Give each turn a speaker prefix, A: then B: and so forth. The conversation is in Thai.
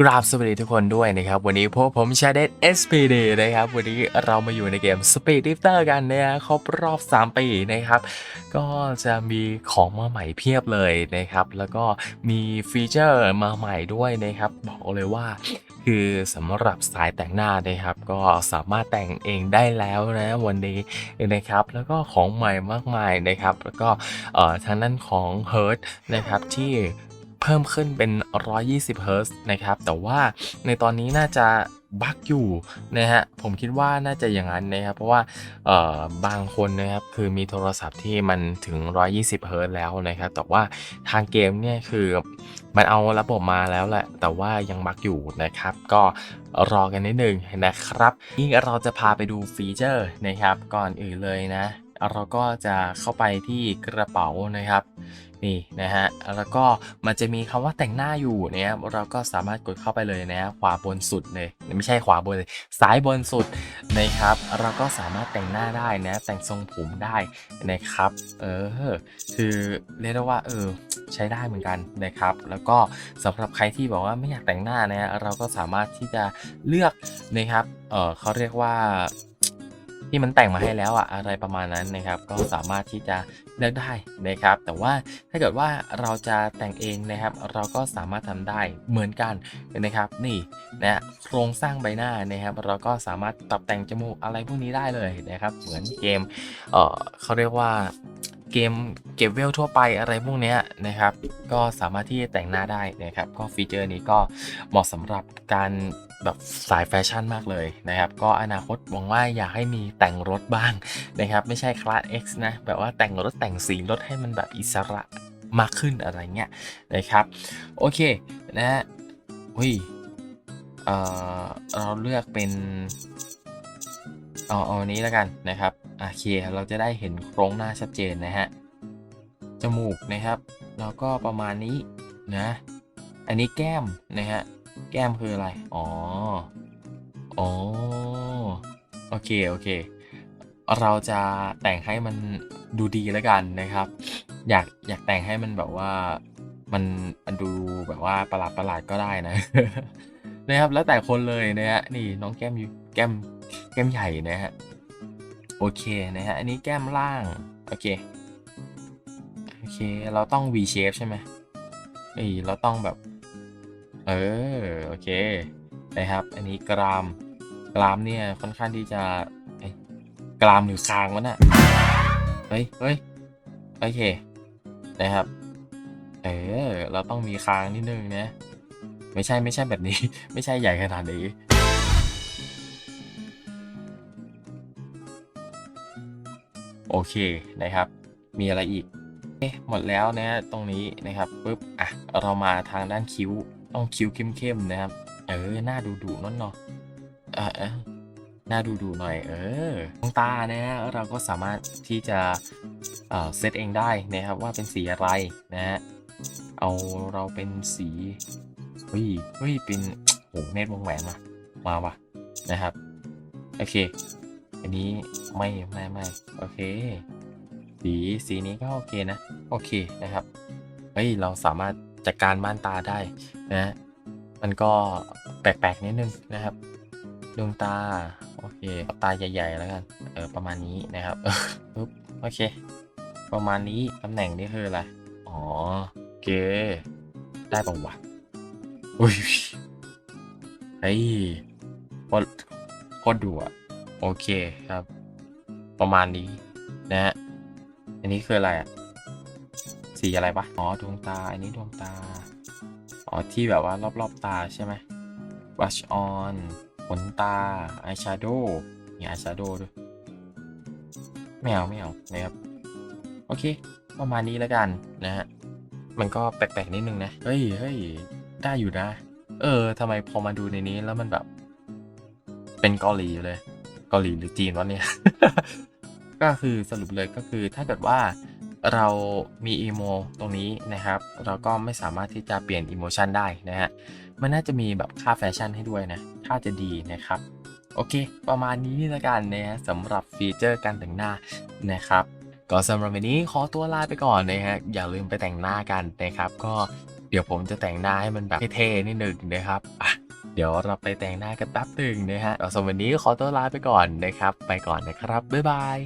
A: กราบสวัสดีทุกคนด้วยนะครับ วันนี้พวกผมชาเดต SPD นะครับ วันนี้เรามาอยู่ในเกม Speed Lifter กันนะฮะครบรอบ 3 ปีนะครับ ก็จะมีของมาใหม่เพียบเลยนะครับ แล้วก็มีฟีเจอร์มาใหม่ด้วยนะครับ บอกเลยว่าคือสำหรับสายแต่งหน้านะครับ ก็สามารถแต่งเองได้แล้วนะวันนี้นะครับ แล้วก็ของใหม่มากมายนะครับ แล้วก็เอ่อทางด้านของ h e r t นะครับที่ เพิ่มขึ้นเป็น 120เฮิร์ตซ์นะครับ แต่ว่าในตอนนี้น่าจะบั๊กอยู่นะฮะ ผมคิดว่าน่าจะอย่างนั้นนะครับ เพราะว่าเอ่อบางคนนะครับ คือมีโทรศัพท์ที่มันถึง 120เฮิร์ตซ์แล้วนะครับ แต่ว่าทางเกมเนี่ยคือมันเอาระบบมาแล้วแหละ แต่ว่ายังบั๊กอยู่นะครับ ก็รอกันนิดนึงนะครับนี่เราจะพาไปดูฟีเจอร์นะครับ ก่อนอื่นเลยนะ เราก็จะเข้าไปที่กระเป๋านะครับ นี่นะฮะแล้วก็มันจะมีคำว่าแต่งหน้าอยู่นะครับเราก็สามารถกดเข้าไปเลยนะฮะขวาบนสุดเลยไม่ใช่ขวาบนเลยซ้ายบนสุดนะครับ เราก็สามารถแต่งหน้าได้นะแต่งทรงผมได้นะครับ เออคือเรียกได้ว่าเออใช้ได้เหมือนกันนะครับ แล้วก็สำหรับใครที่บอกว่าไม่อยากแต่งหน้านะเราก็สามารถที่จะเลือกนะครับเออเขาเรียกว่า ที่มันแต่งมาให้แล้วอะอะไรประมาณนั้นนะครับ ก็สามารถที่จะเลือกได้นะครับ แต่ว่าถ้าเกิดว่าเราจะแต่งเองนะครับ เราก็สามารถทำได้เหมือนกันนะครับ นี่นะโครงสร้างใบหน้านะครับ เราก็สามารถปรับแต่งจมูกอะไรพวกนี้ได้เลยนะครับ เหมือนเกมเออเขาเรียกว่า เกมเก็บเวลทั่วไปอะไรพวกนี้นะครับ ก็สามารถที่จะแต่งหน้าได้นะครับ ก็ฟีเจอร์นี้ก็เหมาะสำหรับการแบบสายแฟชั่นมากเลยนะครับ ก็อนาคตหวังว่าอยากให้มีแต่งรถบ้างนะครับ ไม่ใช่คลาส X นะ แบบว่าแต่งรถแต่งสีรถให้มันแบบอิสระมากขึ้นอะไรเงี้ยนะครับ โอเคนะฮะอุ้ยเออเราเลือกเป็น เอาเอาอันนี้แล้วกันนะครับโอเคเราจะได้เห็นโครงหน้าชัดเจนนะฮะจมูกนะครับแล้วก็ประมาณนี้นะอันนี้แก้มนะฮะแก้มคืออะไรอ๋ออ๋อโอเคโอเค เราจะแต่งให้มันดูดีแล้วกันนะครับ อยากอยากแต่งให้มันแบบว่ามันมันดูแบบว่าประหลาดประหลาดก็ได้นะนะครับแล้วแต่คนเลยนะฮะนี่น้องแก้มอยู่ แก้มแก้มใหญ่นะฮะ โอเคนะฮะ อันนี้แก้มล่าง โอเค โอเค เราต้อง V shape ใช่ไหมเอ้เราต้องแบบ เออ โอเค นะครับ อันนี้กราม กรามเนี่ยค่อนข้างที่จะกรามหรือคางวะน่ะ เฮ้ยเฮ้ยโอเค นะครับ เออ เราต้องมีคางนิดนึงนะ ไม่ใช่ไม่ใช่แบบนี้ ไม่ใช่ใหญ่ขนาดนี้ โอเคนะครับ มีอะไรอีกหมดแล้วนะตรงนี้นะครับปุ๊บอะเรามาทางด้านคิ้วต้องคิ้วเข้มๆนะครับ เออหน้าดูดูนั่นเนาะเออหน้าดูดูหน่อยเออดวงตานะฮะเราก็สามารถที่จะเอ่อเซตเองได้นะครับว่าเป็นสีอะไรนะฮะเอาเราเป็นสีเฮ้ยเฮ้ยเป็นโอ้เนตรวงแหวนมามาว่ะนะครับโอเค อันนี้ไม่ไม่ไม่โอเค สีสีนี้ก็โอเคนะ โอเคนะครับเฮ้ยเราสามารถจัดการม่านตาได้นะมันก็แปลกๆนิดนึงนะครับดวงตาโอเคตาใหญ่ๆแล้วกันเออประมาณนี้นะครับปึ๊บโอเค ประมาณนี้ตำแหน่งนี่คืออะไรอ๋อโอเค ได้ปะวะอุ้ยเฮ้ยโคตรโคตรดูอะ โอเคครับ ประมาณนี้นะฮะอันนี้คืออะไรอะสีอะไรปะอ๋อดวงตา อันนี้ดวงตา อ๋อที่แบบว่ารอบๆตาใช่ไหม brush on ขนตา eyeshadow มี eyeshadow ด้วยไม่เอาไม่เอานะครับ โอเค ประมาณนี้แล้วกันนะฮะ มันก็แปลกๆนิดนึงนะ เฮ้ยเฮ้ยได้อยู่นะ เออทำไมพอมาดูในนี้แล้วมันแบบ เป็นเกาหลีอยู่เลย กาหลีหรือจีนวะเนี่ย ก็คือสรุปเลยก็คือถ้าเกิดว่าเรามีอีโมตรงนี้นะครับ เราก็ไม่สามารถที่จะเปลี่ยนอีโมชันได้นะฮะ มันน่าจะมีแบบค่าแฟชั่นให้ด้วยนะ ถ้าจะดีนะครับ โอเค ประมาณนี้ละกันนะฮะสำหรับฟีเจอร์การแต่งหน้านะครับก็สำหรับวันนี้ขอตัวลาไปก่อนนะฮะ อย่าลืมไปแต่งหน้ากันนะครับ ก็เดี๋ยวผมจะแต่งหน้าให้มันแบบเท่ๆนิดนึงนะครับอะ เดี๋ยวเราไปแต่งหน้ากันแป๊บหนึ่งนะฮะสำหรับวันนี้ขอตัวลาไปก่อนนะครับ ไปก่อนนะครับ บ๊ายบาย